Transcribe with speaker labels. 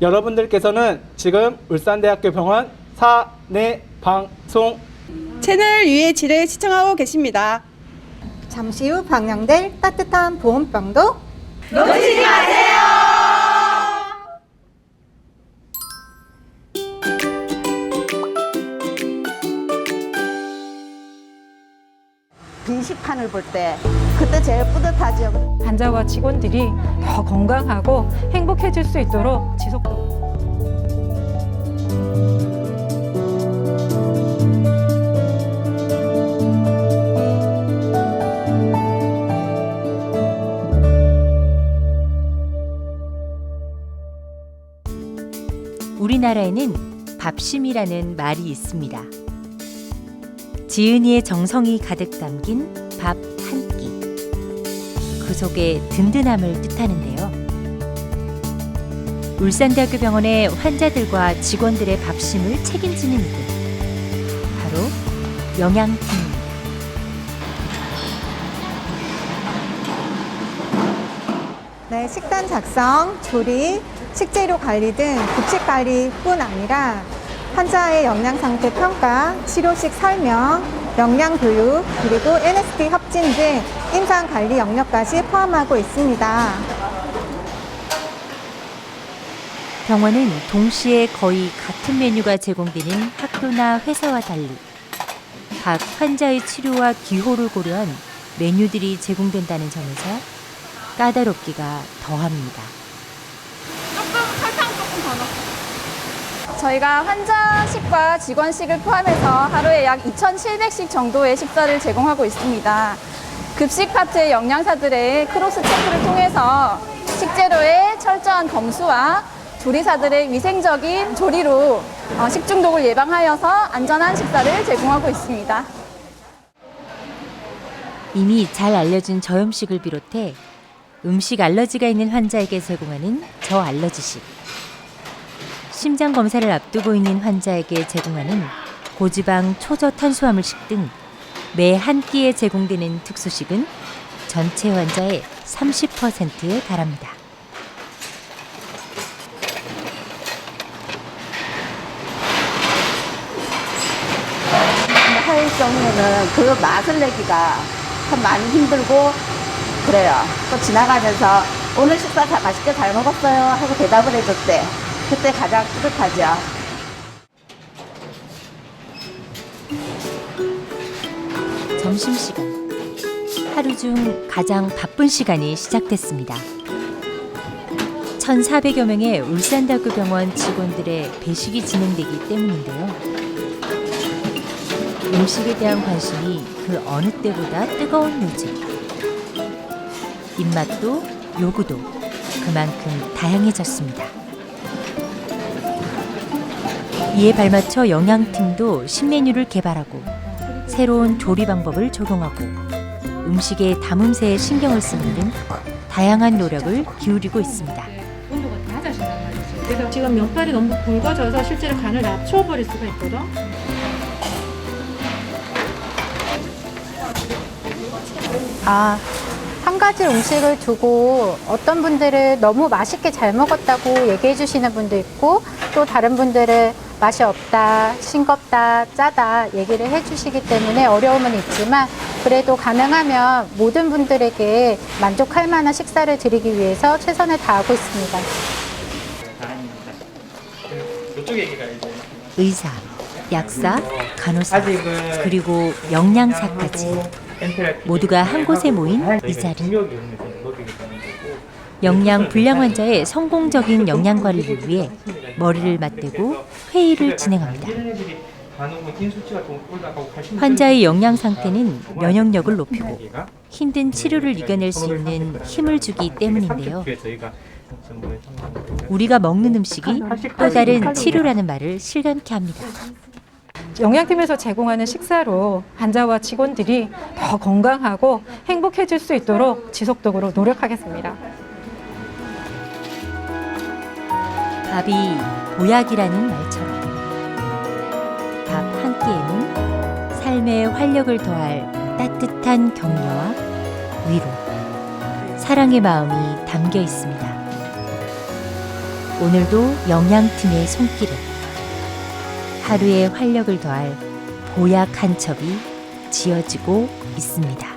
Speaker 1: 여러분들께서는 지금 울산대학교 병원 사내 방송
Speaker 2: 채널 UH를 시청하고 계십니다.
Speaker 3: 잠시 후 방영될 따뜻한 보온병도
Speaker 4: 빈식판을 볼때 그때 제일 뿌듯하죠.
Speaker 5: 환자와 직원들이 더 건강하고 행복해질 수 있도록 지속적으로
Speaker 6: 우리나라에는 밥심이라는 말이 있습니다. 지은이의 정성이 가득 담긴 밥. 그 속에 든든함을 뜻하는데요. 울산대학교 병원의 환자들과 직원들의 밥심을 책임지는 이들. 바로 영양팀입니다.
Speaker 3: 네, 식단 작성, 조리, 식재료 관리 등 급식 관리뿐 아니라 환자의 영양 상태 평가, 치료식 설명, 영양 교육, 그리고 NST 협진 등 임상 관리 영역까지 포함하고 있습니다.
Speaker 6: 병원은 동시에 거의 같은 메뉴가 제공되는 학교나 회사와 달리 각 환자의 치료와 기호를 고려한 메뉴들이 제공된다는 점에서 까다롭기가 더합니다.
Speaker 7: 저희가 환자식과 직원식을 포함해서 하루에 약 2,700식 정도의 식사를 제공하고 있습니다. 급식 파트의 영양사들의 크로스 체크를 통해서 식재료의 철저한 검수와 조리사들의 위생적인 조리로 어, 식중독을 예방하여서 안전한 식사를 제공하고 있습니다.
Speaker 6: 이미 잘 알려진 저염식을 비롯해 음식 알러지가 있는 환자에게 제공하는 저알러지식, 심장 검사를 앞두고 있는 환자에게 제공하는 고지방 초저 탄수화물식 등 매 한 끼에 제공되는 특수식은 전체 환자의 30%에 달합니다.
Speaker 4: 할 경우에는 그 맛을 내기가 참 많이 힘들고 그래요. 또 지나가면서 오늘 식사 다 맛있게 잘 먹었어요 하고 대답을 때 그때 가장 뿌듯하죠.
Speaker 6: 점심시간. 하루 중 가장 바쁜 시간이 시작됐습니다. 1,400여 명의 울산대학교 병원 직원들의 배식이 진행되기 때문인데요. 음식에 대한 관심이 그 어느 때보다 뜨거운 요즘. 입맛도 요구도 그만큼 다양해졌습니다. 이에 발맞춰 영양팀도 신메뉴를 개발하고 새로운 조리 방법을 적용하고 음식의 담음새에 신경을 쓰는 등 다양한 노력을 기울이고 있습니다.
Speaker 5: 온도가 낮아진단 말이죠. 그래서 지금 면발이 너무 굵어져서 실제로 간을 낮춰버릴 수가 있거든.
Speaker 8: 아, 한 가지 음식을 두고 어떤 분들은 너무 맛있게 잘 먹었다고 얘기해 주시는 분도 있고 또 다른 분들은 맛이 없다, 싱겁다, 짜다 얘기를 해 주시기 때문에 어려움은 있지만 그래도 가능하면 모든 분들에게 만족할 만한 식사를 드리기 위해서 최선을 다하고 있습니다.
Speaker 1: 이쪽 얘기가 이제
Speaker 6: 의사, 약사, 간호사, 그리고 영양사까지 모두가 한 곳에 모인 이 자리. 영양 불량 환자의 성공적인 영양 관리를 위해 머리를 맞대고 회의를 진행합니다. 환자의 영양 상태는 면역력을 높이고 힘든 치료를 이겨낼 수 있는 힘을 주기 때문인데요. 우리가 먹는 음식이 또 다른 치료라는 말을 실감케 합니다.
Speaker 5: 영양팀에서 제공하는 식사로 환자와 직원들이 더 건강하고 행복해질 수 있도록 지속적으로 노력하겠습니다.
Speaker 6: 밥이 보약이라는 말처럼 밥 한 끼에는 삶의 활력을 더할 따뜻한 격려와 위로, 사랑의 마음이 담겨 있습니다. 오늘도 영양팀의 손길에 하루의 활력을 더할 보약 한 첩이 지어지고 있습니다.